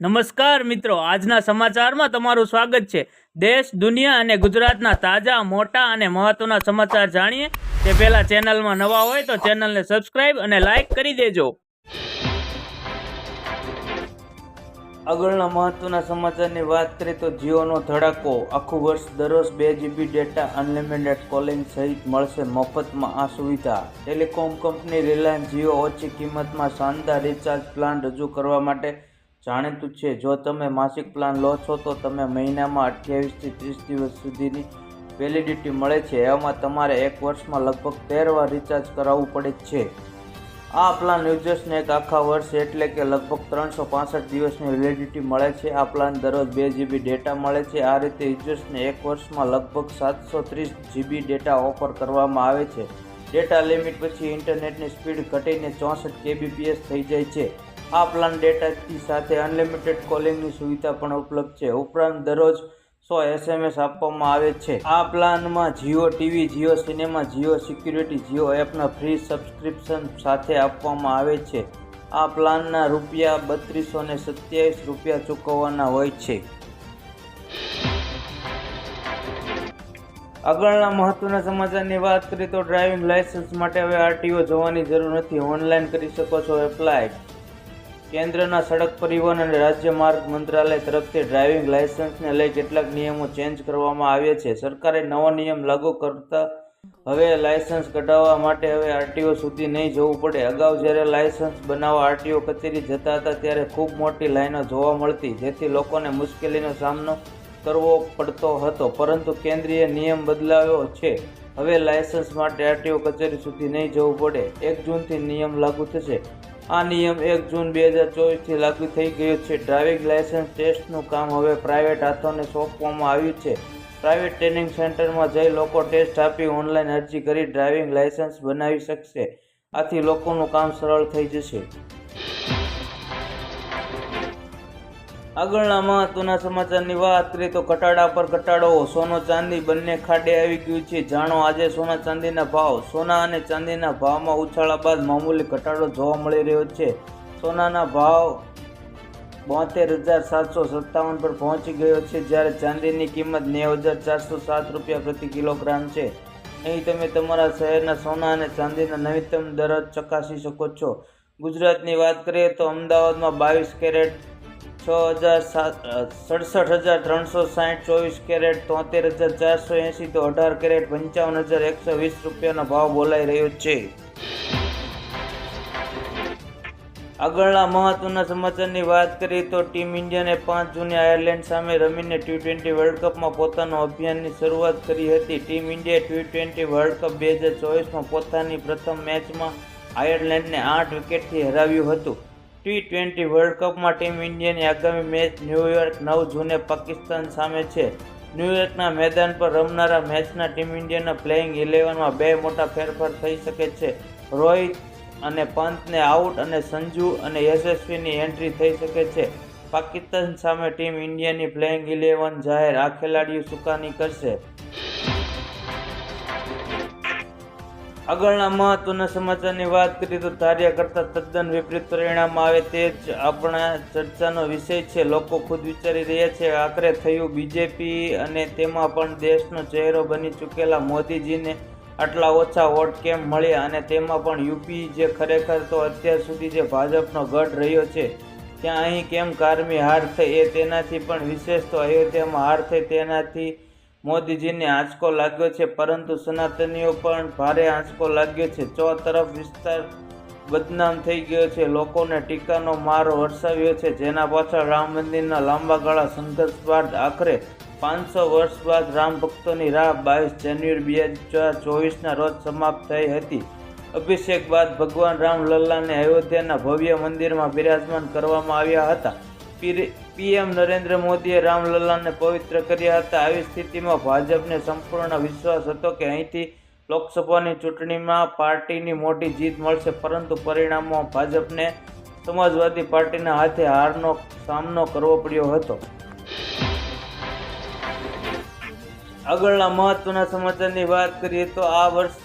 નમસ્કાર મિત્રો, આજના સમાચારમાં તમારું સ્વાગત છે. દેશ, દુનિયા અને ગુજરાતના તાજા, મોટા અને મહત્વના સમાચાર જાણીએ. તે પહેલા ચેનલમાં નવા હોય તો ચેનલને સબસ્ક્રાઇબ અને લાઈક કરી દેજો. આગળના મહત્વના સમાચારની વાત કરીએ તો જીઓનો ધડાકો. આખું વર્ષ દરરોજ બે જીબી ડેટા અનલિમિટેડ કોલિંગ સહિત મળશે મફતમાં આ સુવિધા. ટેલિકોમ કંપની રિલાયન્સ જીઓ ઓછી કિંમતમાં શાનદાર રિચાર્જ પ્લાન રજૂ કરવા માટે જાણીતું છે, જો તમે માસિક પ્લાન લો છો, તો તમે મહિનામાં અઠ્યાવીસથી ત્રીસ દિવસ સુધીની વેલિડિટી મળે છે. એવામાં તમારે એક વર્ષમાં લગભગ તેર વાર રિચાર્જ કરાવવું પડે છે. આ પ્લાન યુઝર્સને એક આખા વર્ષ એટલે કે લગભગ ત્રણસો પાસઠ દિવસની વેલિડિટી મળે છે. આ પ્લાન દરરોજ બે જીબી ડેટા મળે છે. આ રીતે યુઝર્સને એક વર્ષમાં લગભગ સાતસો ત્રીસ જીબી ડેટા ઓફર કરવામાં આવે છે. ડેટા લિમિટ પછી ઇન્ટરનેટની સ્પીડ ઘટીને ચોસઠ કેબીપીએસ થઈ જાય છે. આ પ્લાન ડેટાથી સાથે અનલિમિટેડ કોલિંગની સુવિધા પણ ઉપલબ્ધ છે. ઉપરાંત દરરોજ સો એસએમએસ આપવામાં આવે છે. આ પ્લાનમાં Jio TV Jio cinema Jio security Jio એપના ફ્રી સબસ્ક્રિપ્શન સાથે આપવામાં આવે છે. આ પ્લાનના રૂપિયા બત્રીસો ને સત્યાવીસ રૂપિયા ચૂકવવાના હોય છે. આગળના મહત્વના સમાચારની વાત કરીએ તો ડ્રાઇવિંગ લાઇસન્સ માટે હવે આરટીઓ જોવાની જરૂર નથી. ઓનલાઈન કરી શકો છો એપ્લાય કેન્દ્રના સડક પરિવહન અને રાજ્ય માર્ગ મંત્રાલય તરફથી ડ્રાઇવિંગ લાયસન્સને લઈ કેટલાક નિયમો ચેન્જ કરવામાં આવ્યા છે. સરકારે નવો નિયમ લાગુ કરતા હવે લાયસન્સ કઢાવવા માટે હવે આરટીઓ સુધી નહીં જવું પડે. અગાઉ જ્યારે લાયસન્સ બનાવવા આરટીઓ કચેરી જતા હતા, ત્યારે ખૂબ મોટી લાઈનો જોવા મળતી, જેથી લોકોને મુશ્કેલીનો સામનો કરવો પડતો હતો. પરંતુ કેન્દ્રીય નિયમ બદલાયો છે. હવે લાયસન્સ માટે આરટીઓ કચેરી સુધી નહીં જવું પડે. એક જૂનથી નિયમ લાગુ થશે. આ નિયમ એક જૂન બે હજાર ચોવીસથી લાગુ થઈ ગયો છે. ડ્રાઇવિંગ લાયસન્સ ટેસ્ટનું કામ હવે પ્રાઇવેટ હાથોને સોંપવામાં આવ્યું છે. પ્રાઇવેટ ટ્રેનિંગ સેન્ટરમાં જઈ લોકો ટેસ્ટ આપી ઓનલાઈન અરજી કરી ડ્રાઇવિંગ લાયસન્સ બનાવી શકશે. આથી લોકોનું કામ સરળ થઈ જશે. આગળના મહત્વના સમાચારની વાત કરીએ તો ઘટાડા પર ઘટાડો સોનો ચાંદી બંને ખાડે આવી ગયું છે. જાણો, આજે સોના ચાંદીના ભાવ. સોના અને ચાંદીના ભાવમાં ઉછાળા બાદ મામૂલી ઘટાડો જોવા મળી રહ્યો છે. સોનાના ભાવ બોતેર હજાર સાતસો સત્તાવન પર પહોંચી ગયો છે, જ્યારે ચાંદીની કિંમત નેવું હજાર ચારસો સાત રૂપિયા પ્રતિ કિલોગ્રામ છે. અહીં તમે તમારા શહેરના સોના અને ચાંદીના નવીનતમ દર ચકાસી શકો છો. ગુજરાતની વાત કરીએ તો અમદાવાદમાં બાવીસ કેરેટ છ હજાર સડસઠ હજાર ત્રણસો સાઠ ચોવીસ કેરેટ, તોતેર હજાર ચારસો એંસી તો અઢાર કેરેટ, પંચાવન હજાર એકસો વીસ રૂપિયાનો ભાવ બોલાઈ રહ્યો છે. આગળના મહત્વના સમાચારની વાત કરીએ તો ટીમ ઇન્ડિયાને પાંચ જૂને આયર્લેન્ડ સામે રમીને ટી ટ્વેન્ટી વર્લ્ડ કપમાં પોતાનું અભિયાનની શરૂઆત કરી હતી. ટીમ ઇન્ડિયાએ ટી ટ્વેન્ટી વર્લ્ડ કપ બે હજાર ચોવીસમાં પોતાની પ્રથમ મેચમાં આયર્લેન્ડને આઠ વિકેટથી હરાવ્યું હતું. ટી ટ્વેન્ટી વર્લ્ડ કપમાં ટીમ ઇન્ડિયાની આગામી મેચ ન્યૂયોર્ક નવ જૂને પાકિસ્તાન સામે છે. ન્યૂયોર્કના મેદાન પર રમનારા મેચના ટીમ ઇન્ડિયાના પ્લેઇંગ ઇલેવનમાં બે મોટા ફેરફાર થઈ શકે છે. રોહિત અને પંતને આઉટ અને સંજુ અને યશસ્વીની એન્ટ્રી થઈ શકે છે. પાકિસ્તાન સામે ટીમ ઇન્ડિયાની પ્લેઇંગ ઇલેવન જાહેર આ ખેલાડીઓ સુકાની કરશે. આગળના મહત્વના સમાચારની વાત કરીએ તો ધાર્યા કરતાં તદ્દન વિપરીત પરિણામ આવે તે જ આપણા ચર્ચાનો વિષય છે. લોકો ખુદ વિચારી રહ્યા છે, આખરે થયું બીજેપી અને તેમાં પણ દેશનો ચહેરો બની ચૂકેલા મોદીજીને આટલા ઓછા વોટ કેમ મળ્યા અને તેમાં પણ યુપી જે ખરેખર તો અત્યાર સુધી જે ભાજપનો ગઢ રહ્યો છે, ત્યાં અહીં કેમ કારમી હાર થઈ એ તેનાથી પણ વિશેષ તો અયોધ્યામાં હાર થઈ તેનાથી મોદીજીને આંચકો લાગ્યો છે, પરંતુ સનાતનીઓ પણ ભારે આંચકો લાગ્યો છે. ચો તરફ વિસ્તાર બદનામ થઈ ગયો છે. લોકોને ટીકાનો માર વરસાવ્યો છે, જેના પાછળ રામ મંદિરના લાંબા ગાળા સંઘર્ષ બાદ આખરે પાંચસો વર્ષ બાદ રામ ભક્તોની રાહ બાવીસ જાન્યુઆરી બે હજાર ચોવીસના રોજ સમાપ્ત થઈ હતી. અભિષેક બાદ ભગવાન રામ લલ્લાને અયોધ્યાના ભવ્ય મંદિરમાં બિરાજમાન કરવામાં આવ્યા હતા. પીએમ નરેન્દ્ર મોદીએ રામલલ્લાને પવિત્ર કર્યા હતા. આવી સ્થિતિમાં ભાજપને સંપૂર્ણ વિશ્વાસ હતો કે અહીંથી લોકસભાની ચૂંટણીમાં પાર્ટીની મોટી જીત મળશે, પરંતુ પરિણામમાં ભાજપને સમાજવાદી પાર્ટીના હાથે હારનો સામનો કરવો પડ્યો હતો. આગળના મહત્વના સમાચારની વાત કરીએ તો આ વર્ષ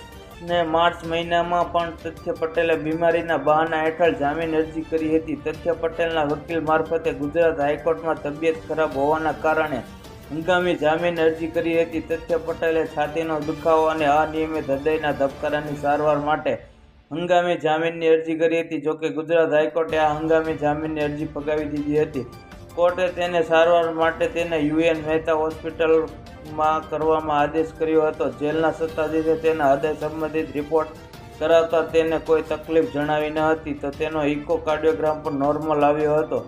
ને માર્ચ મહિનામાં પણ તથ્ય પટેલે બીમારીના બહાના હેઠળ જામીન અરજી કરી હતી. તથ્ય પટેલના વકીલ મારફતે ગુજરાત હાઈકોર્ટમાં તબિયત ખરાબ હોવાના કારણે હંગામી જામીન અરજી કરી હતી. તથ્ય પટેલે છાતીનો દુખાવો અને અનિયમિત હૃદયના ધબકારાની સારવાર માટે હંગામી જામીનની અરજી કરી હતી જોકે ગુજરાત હાઈકોર્ટે આ હંગામી જામીનની અરજી ફગાવી દીધી હતી. કોર્ટે તેને સારવાર માટે તેને યુએન મહેતા હોસ્પિટલમાં કરવામાં આદેશ કર્યો હતો. જેલના સત્તાધીશે તેના હૃદય સંબંધિત રિપોર્ટ કરાવતા તેને કોઈ તકલીફ જણાવી ન હતી તો તેનો ઇકોકાર્ડિયોગ્રામ પણ નોર્મલ આવ્યો હતો.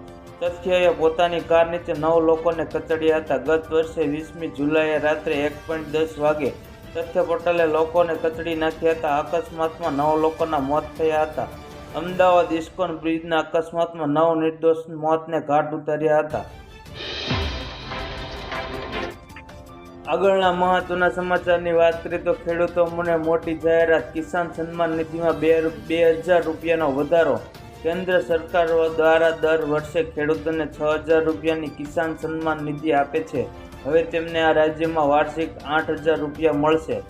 તથ્યએ પોતાની કાર નીચે નવ લોકોને કચડ્યા હતા. ગત વર્ષે વીસમી જુલાઈએ રાત્રે એક પોઈન્ટ દસ વાગે તથ્ય પટેલે લોકોને કચડી નાખ્યા હતા. અકસ્માતમાં નવ લોકોના મોત થયા હતા. અમદાવાદ ઇસ્કોન બ્રિજના અકસ્માતમાં નવ નિર્દોષ મોતને ઘાટ ઉતાર્યા હતા. આગળના મહત્વના સમાચારની વાત કરીએ તો ખેડૂતો મને મોટી જાહેરાત કિસાન સન્માન નિધિમાં બે બે હજાર રૂપિયાનો વધારો. કેન્દ્ર સરકાર દ્વારા દર વર્ષે ખેડૂતોને છ હજાર રૂપિયાની કિસાન સન્માન નિધિ આપે છે. હવે તેમને આ રાજ્યમાં વાર્ષિક આઠ હજાર રૂપિયા મળશે.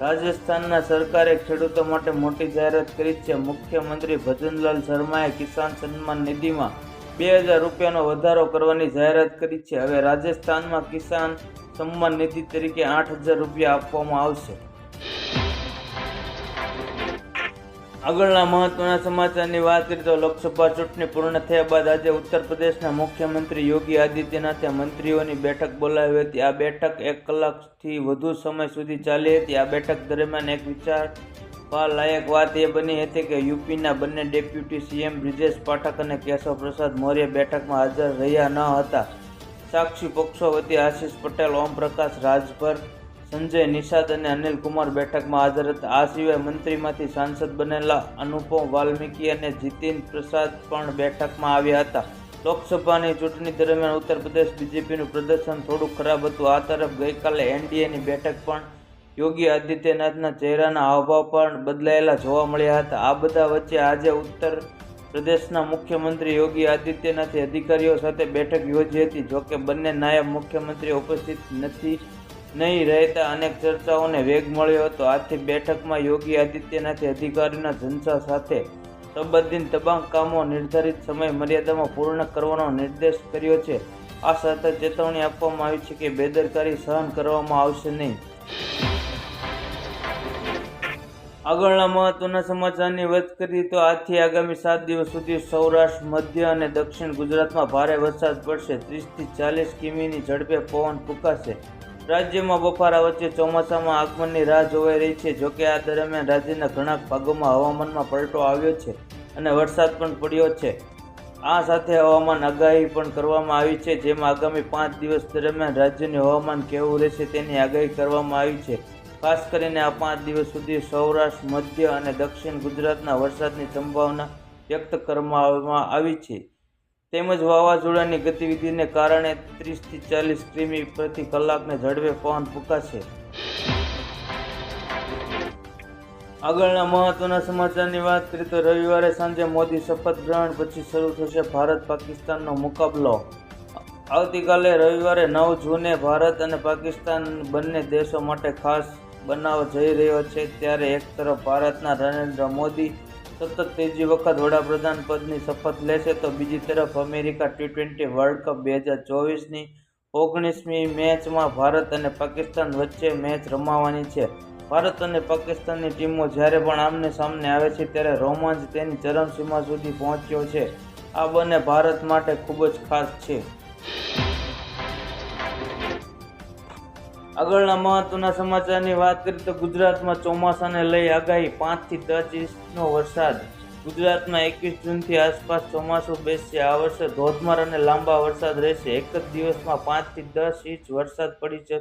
રાજસ્થાનના સરકારે ખેડૂતો માટે મોટી જાહેરાત કરી છે. મુખ્યમંત્રી ભજનલાલ શર્માએ કિસાન સન્માન નિધિમાં બે હજાર રૂપિયાનો વધારો કરવાની જાહેરાત કરી છે. હવે રાજસ્થાનમાં કિસાન સન્માન નિધિ તરીકે આઠ હજાર રૂપિયા આપવામાં આવશે. આગળના મહત્વના સમાચારની વાત કરીએ તો લોકસભા ચૂંટણી પૂર્ણ થયા બાદ આજે ઉત્તર પ્રદેશના મુખ્યમંત્રી યોગી આદિત્યનાથે મંત્રીઓની બેઠક બોલાવી હતી. આ બેઠક એક કલાકથી વધુ સમય સુધી ચાલી હતી. આ બેઠક દરમિયાન એક વિચાર લાયક વાત એ બની હતી કે યુપીના બંને ડેપ્યુટી સીએમ બ્રિજેશ પાઠક અને કેશવ પ્રસાદ મૌર્ય બેઠકમાં હાજર રહ્યા ન હતા. સાક્ષી પક્ષો વતી આશીષ પટેલ, ઓમપ્રકાશ રાજભર, સંજય નિષાદ અને અનિલ કુમાર બેઠકમાં હાજર હતા. આ સિવાય મંત્રીમાંથી સાંસદ બનેલા અનુપમ વાલ્મીકી અને જીતિન પ્રસાદ પણ બેઠકમાં આવ્યા હતા. લોકસભાની ચૂંટણી દરમિયાન ઉત્તર પ્રદેશ બીજેપીનું પ્રદર્શન થોડું ખરાબ હતું. આ તરફ ગઈકાલે એનડીએની બેઠક પણ યોગી આદિત્યનાથના ચહેરાના હાવભાવ પણ બદલાયેલા જોવા મળ્યા હતા. આ બધા વચ્ચે આજે ઉત્તર પ્રદેશના મુખ્યમંત્રી યોગી આદિત્યનાથે અધિકારીઓ સાથે બેઠક યોજી હતી જોકે બંને નાયબ મુખ્યમંત્રી ઉપસ્થિત નથી, નહીં રહેતા અનેક ચર્ચાઓને વેગ મળ્યો હતો. આથી બેઠકમાં યોગી આદિત્યનાથે અધિકારીના જનસા સાથે સંબંધિત તમામ કામો નિર્ધારિત સમય મર્યાદામાં પૂર્ણ કરવાનો નિર્દેશ કર્યો છે. આ સાથે ચેતવણી આપવામાં આવી છે કે બેદરકારી સહન કરવામાં આવશે નહીં. આગળના મહત્વના સમાચારની વાત કરીએ તો આજથી આગામી સાત દિવસ સુધી સૌરાષ્ટ્ર, મધ્ય અને દક્ષિણ ગુજરાતમાં ભારે વરસાદ પડશે. ત્રીસથી ચાલીસ કિમીની ઝડપે પવન ફૂંકાશે. રાજ્યમાં બફારા વચ્ચે ચોમાસામાં આગમનની રાહ જોવાઈ રહી છે જોકે આ દરમિયાન રાજ્યના ઘણા ભાગોમાં હવામાનમાં પલટો આવ્યો છે અને વરસાદ પણ પડ્યો છે. આ સાથે હવામાન આગાહી પણ કરવામાં આવી છે, જેમાં આગામી પાંચ દિવસ દરમિયાન રાજ્યનું હવામાન કેવું રહેશે તેની આગાહી કરવામાં આવી છે. ખાસ કરીને આ પાંચ દિવસ સુધી સૌરાષ્ટ્ર, મધ્ય અને દક્ષિણ ગુજરાતના વરસાદની સંભાવના વ્યક્ત કરવામાં આવી છે. તેમજ વાવાઝોડાની ગતિવિધિને કારણે ત્રીસથી ચાલીસ કિમી પ્રતિ કલાકને ઝડપે પવન ફૂંકાશે. આગળના મહત્વના સમાચારની વાત કરીએ તો રવિવારે સાંજે મોદી શપથ ગ્રહણ પછી શરૂ થશે ભારત પાકિસ્તાનનો મુકાબલો. આવતીકાલે રવિવારે નવ જૂને ભારત અને પાકિસ્તાન બંને દેશો માટે ખાસ બનાવ જઈ રહ્યો છે ત્યારે એક તરફ ભારતના નરેન્દ્ર મોદી સતત ત્રીજી વખત વડાપ્રધાન પદની શપથ લેશે તો બીજી તરફ America T twenty world cup બે હજાર ચોવીસની ઓગણીસમી મેચમાં ભારત અને પાકિસ્તાન વચ્ચે મેચ રમાવાની છે. ભારત અને પાકિસ્તાનની ટીમો જ્યારે પણ આમને સામને આવે છે ત્યારે રોમાંચ તેની ચરમસીમા સુધી પહોંચ્યો છે. આ બંને ભારત માટે ખૂબ જ ખાસ છે. આગળના મહત્વના સમાચારની વાત કરીએ તો ગુજરાતમાં ચોમાસાને લઈ આગાહી પાંચથી દસ ઇંચનો વરસાદ. ગુજરાતમાં એકવીસ જૂનથી આસપાસ ચોમાસું બેસશે. આ વર્ષે ધોધમાર અને લાંબા વરસાદ રહેશે. એક જ દિવસમાં પાંચથી દસ ઇંચ વરસાદ પડી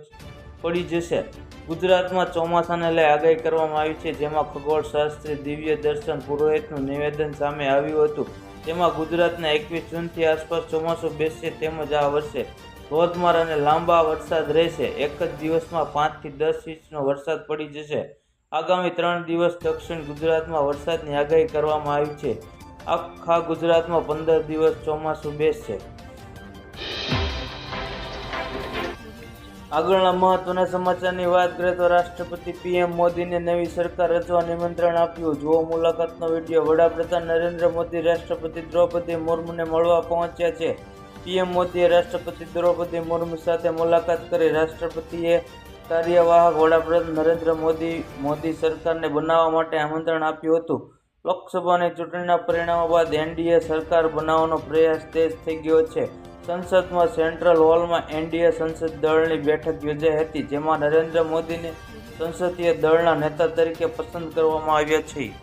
પડી જશે. ગુજરાતમાં ચોમાસાને લઈ આગાહી કરવામાં આવી છે. જેમાં ખગોળશાસ્ત્રી દિવ્ય દર્શન પુરોહિતનું નિવેદન સામે આવ્યું હતું. તેમાં ગુજરાતના એકવીસ જૂનથી આસપાસ ચોમાસું બેસશે તેમજ આ વર્ષે ધોધમાર અને લાંબા વરસાદ રહેશે. એક જ દિવસમાં પાંચથી દસ ઇંચનો વરસાદ પડી જશે. આગામી ત્રણ દિવસ દક્ષિણ ગુજરાતમાં વરસાદની આગાહી કરવામાં આવી છે. આખા ગુજરાતમાં પંદર દિવસ ચોમાસું બેસશે. આગળના મહત્વના સમાચારની વાત કરીએ તો રાષ્ટ્રપતિ પીએમ મોદીને નવી સરકાર રચવા નિમંત્રણ આપ્યું. જુઓ મુલાકાતનો વીડિયો. વડાપ્રધાન નરેન્દ્ર મોદી રાષ્ટ્રપતિ દ્રૌપદી મુર્મુને મળવા પહોંચ્યા છે. પીએમ મોદીએ રાષ્ટ્રપતિ દ્રૌપદી મુર્મુ સાથે મુલાકાત કરી રાષ્ટ્રપતિએ કાર્યવાહક વડાપ્રધાન નરેન્દ્ર મોદી મોદી સરકારને બનાવવા માટે આમંત્રણ આપ્યું હતું. લોકસભાની ચૂંટણીના પરિણામો બાદ એનડીએ સરકાર બનાવવાનો પ્રયાસ તેજ થઈ ગયો છે. સંસદમાં સેન્ટ્રલ હોલમાં એનડીએ સંસદ દળની બેઠક યોજાઈ હતી, જેમાં નરેન્દ્ર મોદીને સંસદીય દળના નેતા તરીકે પસંદ કરવામાં આવ્યા છે.